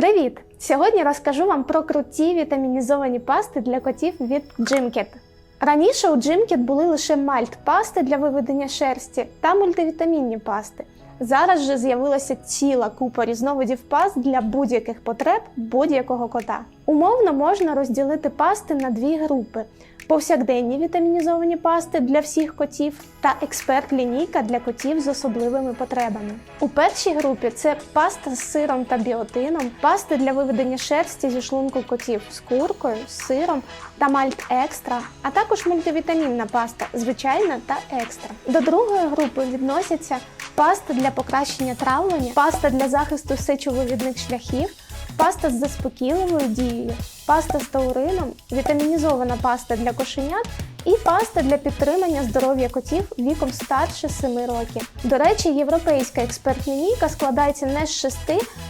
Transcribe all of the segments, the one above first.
Привіт! Сьогодні розкажу вам про круті вітамінізовані пасти для котів від Джимкет. Раніше у Джимкет були лише мальт-пасти для виведення шерсті та мультивітамінні пасти. Зараз же з'явилася ціла купа різновидів паст для будь-яких потреб будь-якого кота. Умовно можна розділити пасти на дві групи: повсякденні вітамінізовані пасти для всіх котів та експерт-лінійка для котів з особливими потребами. У першій групі це паста з сиром та біотином, пасти для виведення шерсті зі шлунку котів з куркою, з сиром та мальт екстра, а також мультивітамінна паста, звичайна та екстра. До другої групи відносяться паста для покращення травлення, паста для захисту сечовивідних шляхів, паста з заспокійливою дією, паста з таурином, вітамінізована паста для кошенят і паста для підтримання здоров'я котів віком старше 7 років. До речі, європейська експертна лінійка складається не з 6,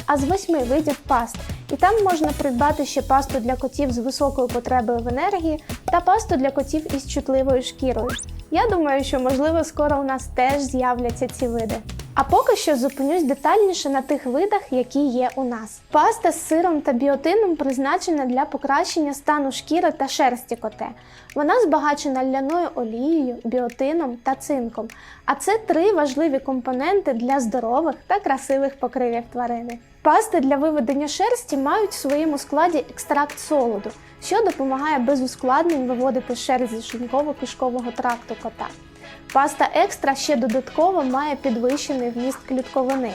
а з 8 видів паст. І там можна придбати ще пасту для котів з високою потребою в енергії та пасту для котів із чутливою шкірою. Я думаю, що можливо скоро у нас теж з'являться ці види. А поки що зупинюсь детальніше на тих видах, які є у нас. Паста з сиром та біотином призначена для покращення стану шкіри та шерсті коте. Вона збагачена ляною олією, біотином та цинком. А це три важливі компоненти для здорових та красивих покривів тварини. Пасти для виведення шерсті мають в своєму складі екстракт солоду, що допомагає без ускладнень виводити шерсть зі шлунково-кишкового тракту кота. Паста екстра ще додатково має підвищений вміст клітковини.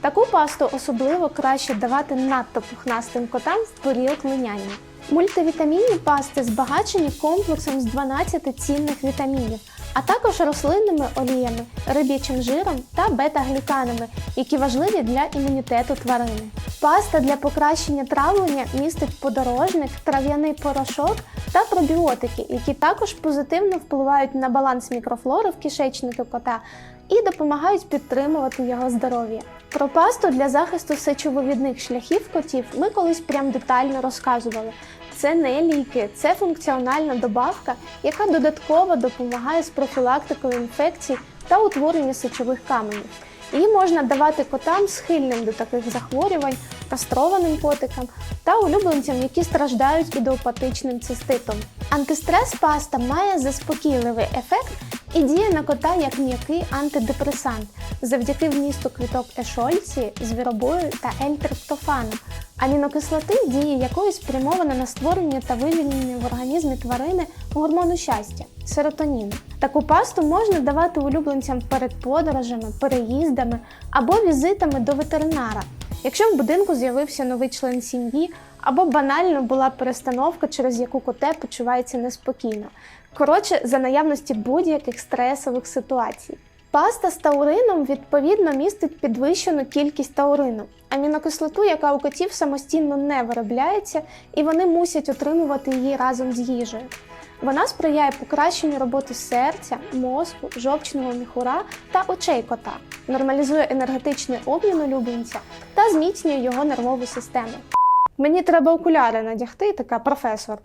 Таку пасту особливо краще давати надто пухнастим котам в період линяння. Мультивітамінні пасти збагачені комплексом з 12 цінних вітамінів, а також рослинними оліями, риб'ячим жиром та бета-глюканами, які важливі для імунітету тварини. Паста для покращення травлення містить подорожник, трав'яний порошок та пробіотики, які також позитивно впливають на баланс мікрофлори в кишечнику кота і допомагають підтримувати його здоров'я. Про пасту для захисту сечовивідних шляхів котів ми колись прям детально розказували. Це не ліки, це функціональна добавка, яка додатково допомагає з профілактикою інфекцій та утворення сечових каменів. Її можна давати котам схильним до таких захворювань, кастрованим котикам та улюбленцям, які страждають ідеопатичним циститом. Антистрес паста має заспокійливий ефект і діє на кота як м'який антидепресант завдяки вмісту квіток ешольці, звіробою та ельтриптофану. Амінокислоти, дії якої спрямована на створення та вивільнення в організмі тварини гормону щастя серотоніну. Таку пасту можна давати улюбленцям перед подорожами, переїздами або візитами до ветеринара. Якщо в будинку з'явився новий член сім'ї, або банально була перестановка, через яку коте почувається неспокійно. Коротше, за наявності будь-яких стресових ситуацій. Паста з таурином відповідно містить підвищену кількість таурину, амінокислоту, яка у котів самостійно не виробляється, і вони мусять отримувати її разом з їжею. Вона сприяє покращенню роботи серця, мозку, жовчного міхура та очей кота, нормалізує енергетичний обмін улюбленця та зміцнює його нервову систему. Мені треба окуляри надягти, така професор.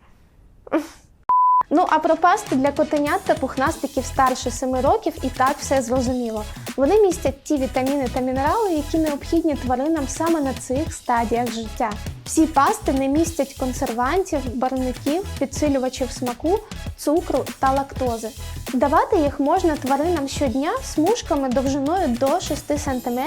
Ну а про пасти для котенят та пухнастиків старше 7 років і так все зрозуміло. Вони містять ті вітаміни та мінерали, які необхідні тваринам саме на цих стадіях життя. Всі пасти не містять консервантів, барвників, підсилювачів смаку, цукру та лактози. Давати їх можна тваринам щодня смужками довжиною до 6 см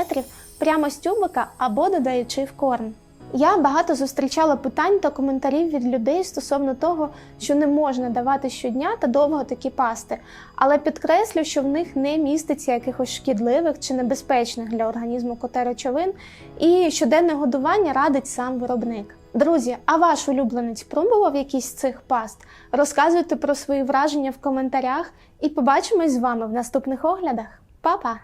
прямо з тюбика або додаючи в корм. Я багато зустрічала питань та коментарів від людей стосовно того, що не можна давати щодня та довго такі пасти, але підкреслю, що в них не міститься якихось шкідливих чи небезпечних для організму кота речовин, і щоденне годування радить сам виробник. Друзі, а ваш улюбленець пробував якісь з цих паст? Розказуйте про свої враження в коментарях і побачимось з вами в наступних оглядах. Па-па!